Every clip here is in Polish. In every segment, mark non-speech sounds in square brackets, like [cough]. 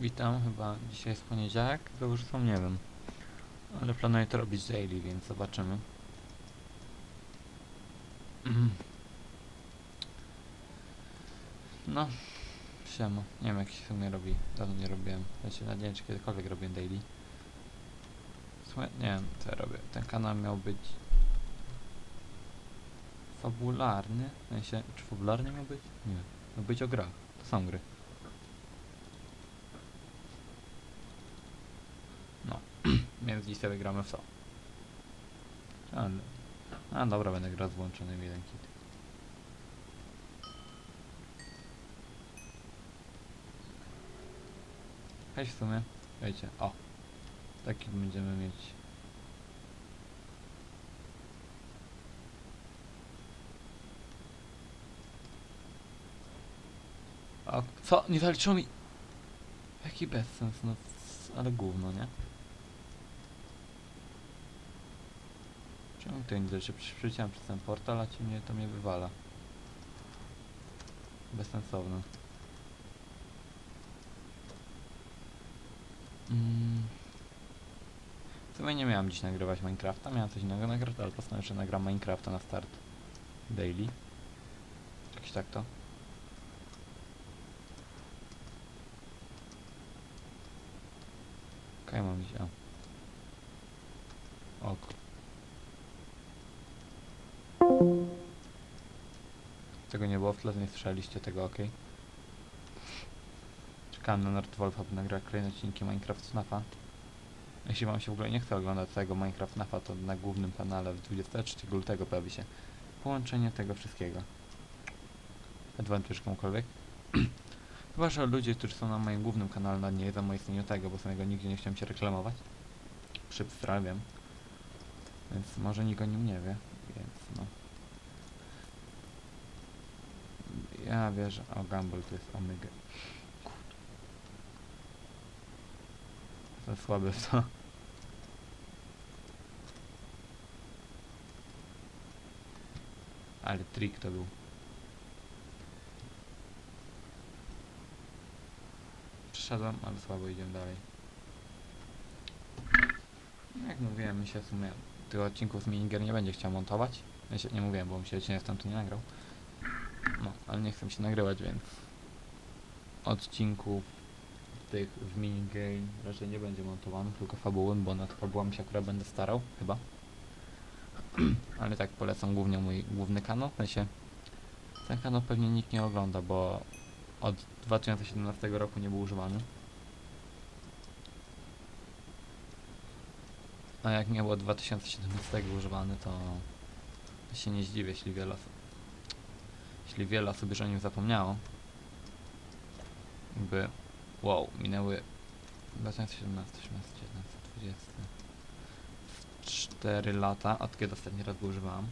Witam, chyba dzisiaj jest poniedziałek, to już są, nie wiem. Ale planuję to robić daily, więc zobaczymy. Mhm. No, siema. Nie wiem jak się w sumie robi, dawno nie robiłem. Znaczy, nie wiem czy kiedykolwiek robiłem daily. W nie wiem co ja robię. Ten kanał miał być fabularny. W sensie, czy fabularny miał być? Nie. Miał być o grach. To są gry. Więc dziś sobie gramy w to. Ale... A dobra, będę grał z włączonym jeden kit. Hej w sumie, wiecie, o. Taki będziemy mieć. O, co? Nie zaliczyło mi... Jaki bezsens, no, ale gówno, nie? Czemu to nie zaliczy? Przeciąłem przez ten portal, a ci mnie to mnie wywala. Bezsensowne. Mm. W sumie nie miałem dziś nagrywać Minecrafta, miałem coś innego nagrać, ale postanowiłem, że nagram Minecrafta na start. Daily. Jakiś tak to. Okej, mam iść, o. Ok. Tego nie było w tle, nie słyszeliście tego, ok. Czekałem na Nordwolfa, by nagrać kolejne odcinki Minecraft Snafa. Jeśli wam się w ogóle nie chce oglądać całego Minecraft Snafa, to na głównym kanale w 23 lutego pojawi się połączenie tego wszystkiego. Adventure komukolwiek. [clears throat] Chyba, że ludzie, którzy są na moim głównym kanale, nie wiedzą o istnieniu tego, bo samego nigdzie nie chciałem się reklamować. Przypstrawiam. Więc może nikt o nim nie wie, więc no. Ja wierzę. O, Gumball to jest Omega. To słabe w to. Ale trik to był. Przeszedłem, ale słabo idziemy dalej. Jak mówiłem, mi się w sumie tych odcinków z minigier nie będzie chciał montować. Ja się nie mówiłem, bo mi się odcinek tam tu nie nagrał. No, ale nie chcę się nagrywać, więc odcinków tych w minigame raczej nie będzie montowanych, tylko fabuły, bo nad fabułami się akurat będę starał, chyba. [clears throat] ale tak polecam głównie mój główny kanał, w sensie ten kanał pewnie nikt nie ogląda, bo od 2017 roku nie był używany. A jak nie było 2017 używany, to się nie zdziwię, jeśli wiele osób, jeśli wiele osób już o nim zapomniało. Jakby, wow, minęły 2017, 18, 19, 20, 4 lata, od kiedy ostatni raz go używałam.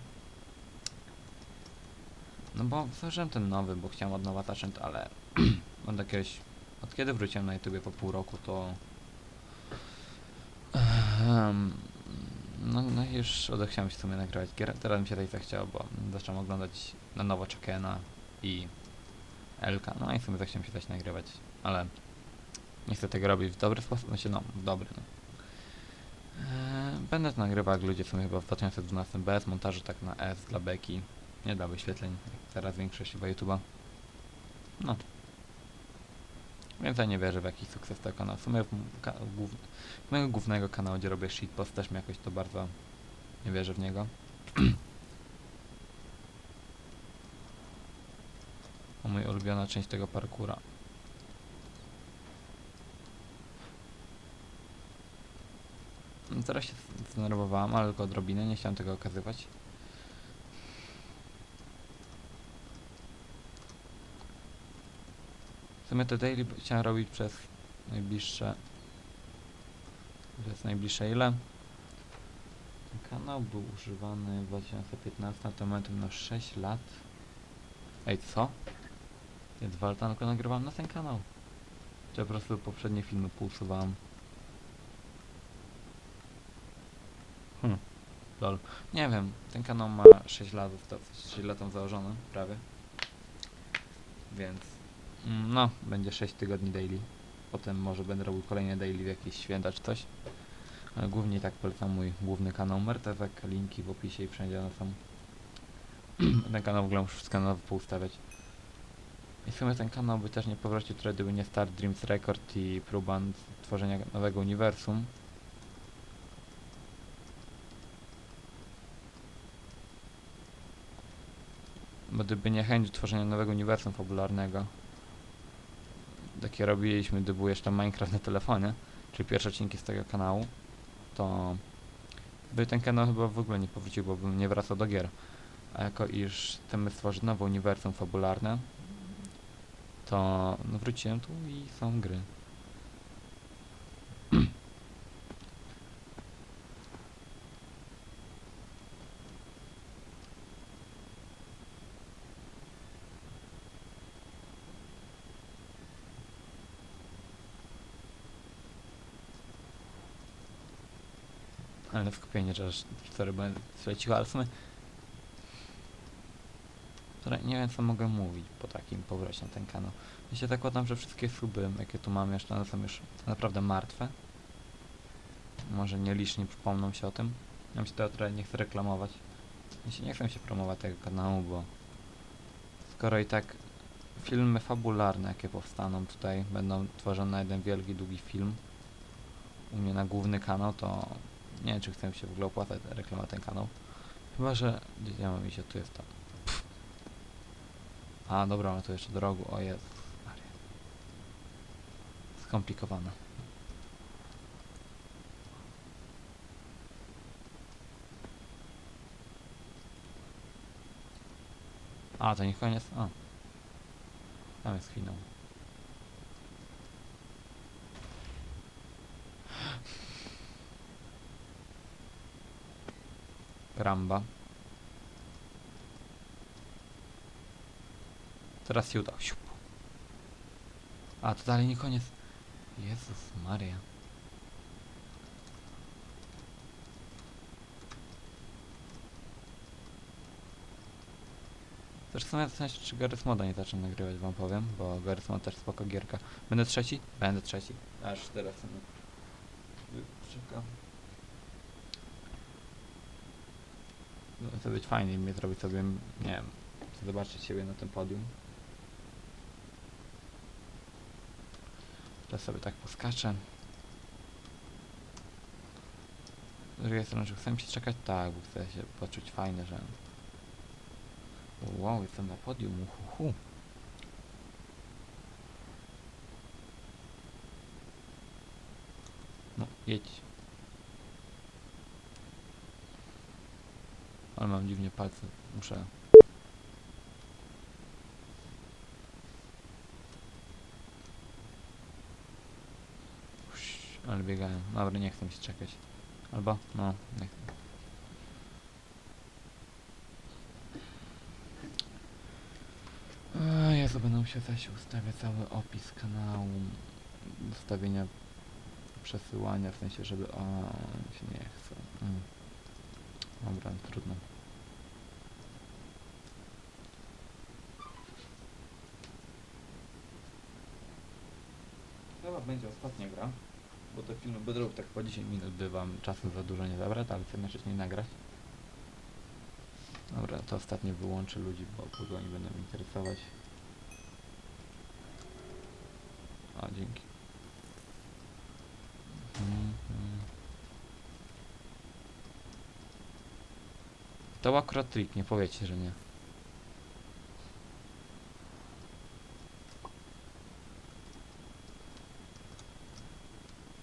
No bo założyłem ten nowy, bo chciałem od nowa zacząć, ale [clears throat] od jakiegoś, od kiedy wróciłem na YouTube po pół roku, to Ehm, no, no już odechciałem się w sumie nagrywać gier. Teraz mi się tak zachciało, bo zacząłem oglądać na nowo Chuckena i Elka. No i w sumie zachciałem się też nagrywać, ale nie chcę tego robić w dobry sposób, znaczy no, w dobry, no. Eee, będę to nagrywał jak ludzie w sumie chyba w 2012 bez montażu tak na S dla beki. Nie dla wyświetleń, jak teraz większość chyba YouTube'a. No. Więc ja nie wierzę w jakiś sukces tego kanału. W sumie w, ka- głów, mojego głównego kanału, gdzie robię shitpost, też mi jakoś to bardzo nie wierzę w niego. [clears throat] o moja ulubiona część tego parkura. No, Teraz się zdenerwowałem, ale tylko odrobinę, nie chciałem tego okazywać. Sumie to daily chciałem robić przez najbliższe przez najbliższe ile? Ten kanał był używany w 2015, na ten moment na 6 lat. Ej, co? Ja dwa lata tylko nagrywałem na ten kanał. Czy po prostu poprzednie filmy pousuwałem? Hmm. Lol. Nie wiem, ten kanał ma 6 lat, to 6 lat tam założony, prawie. Więc, no, będzie 6 tygodni daily. potem może będę robił kolejne daily w jakieś święta czy coś. Ale głównie tak polecam mój główny kanał Mertezek, linki w opisie i wszędzie one są. [clears throat] ten kanał w ogóle muszę wszystko na nowo poustawiać. I w sumie ten kanał by też nie powrócił trochę, gdyby nie Star Dreams Record i próba tworzenia nowego uniwersum. Bo gdyby nie chęć tworzenia nowego uniwersum fabularnego, takie robiliśmy, gdy był jeszcze Minecraft na telefonie, czyli pierwsze odcinki z tego kanału, to by ten kanał chyba w ogóle nie powrócił, bo bym nie wracał do gier. A jako iż chcemy stworzyć nowe uniwersum fabularne, to no wróciłem tu i są gry. Ale skupienie, aż cztery będę sumie Teraz nie wiem co mogę mówić po takim powrocie na ten kanał. Ja się zakładam, że wszystkie suby, jakie tu mam jeszcze, one są już naprawdę martwe. Może nielicznie przypomną się o tym. Ja mi się trochę nie chcę reklamować. Ja się nie chcę się promować tego kanału, bo skoro i tak filmy fabularne, jakie powstaną tutaj, będą tworzone na jeden wielki, długi film u mnie na główny kanał, to nie wiem, czy chcę się w ogóle opłacać reklama ten kanał. Chyba, że... Gdzie ja mam iść? Tu jest to. A, dobra, ale to jeszcze do rogu. O jest. Skomplikowane. A, to nie koniec? A. Tam jest finał. Ramba. Teraz się uda. Siup. A, to dalej nie koniec. Jezus Maria. Zresztą ja zastanawiam czy Garry's Moda nie zacznę nagrywać, wam powiem, bo Garry's Mod też spoko gierka. Będę trzeci? Będę trzeci. Aż teraz czekam. To być fajnie i mnie zrobić sobie, nie wiem, zobaczyć siebie na tym podium. Teraz sobie tak poskaczę. Z drugiej strony, czy chcę mi się czekać? Tak, bo chcę się poczuć fajnie, że... Wow, jestem na podium, uhuhu. No, jedź. Ale mam dziwnie palce, muszę... Uś, Ale biegają. Dobra, nie chcę się czekać. Albo, no, nie chcę. Jezu, będę musiał zaś ustawiać cały opis kanału. Ustawienia przesyłania, w sensie, żeby... O, się nie chce. Mm. Dobra, trudno. Chyba będzie ostatnia gra, bo te filmy będą tak po 10 minut, by wam czasu za dużo nie zabrać, ale chcę wcześniej nagrać. Dobra, to ostatnie wyłączę ludzi, bo kogo oni będą interesować. A, dzięki. To akurat trik, nie powiecie, że nie.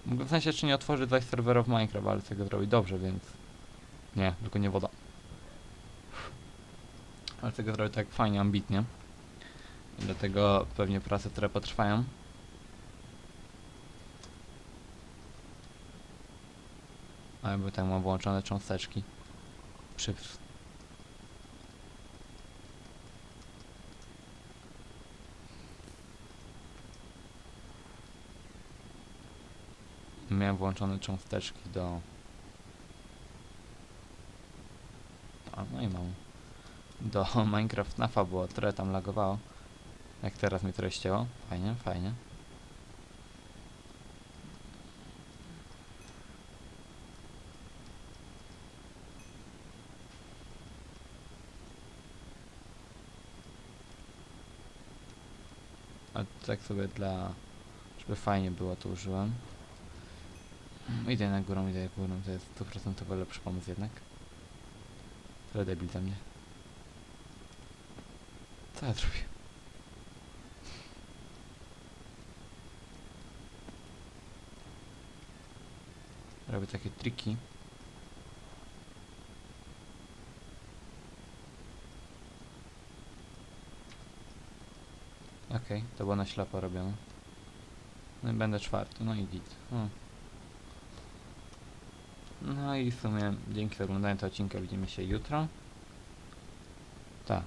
W sensie, czy nie otworzy zaś serwerów Minecraft, ale tego zrobi dobrze, więc... Nie, tylko nie woda. Ale tego zrobi tak fajnie, ambitnie. I dlatego pewnie prace, które potrwają. Ale by tak mam włączone cząsteczki. Przy... miałem włączone cząsteczki do... A no i mam. Do [laughs] Minecraft NAFA było, trochę tam lagowało. Jak teraz mi trochę ścięło. Fajnie, fajnie. A tak sobie dla... żeby fajnie było to użyłem. Mm, Idę na górą, idę górą, to jest stuprocentowo lepszy pomysł jednak. Tyle debil dla mnie. Co ja zrobię? Robię takie triki. Okej, to było na ślepo robione. No i będę czwarty, no i git. No. No i w sumie dzięki za oglądanie tego odcinka widzimy się jutro. Tak,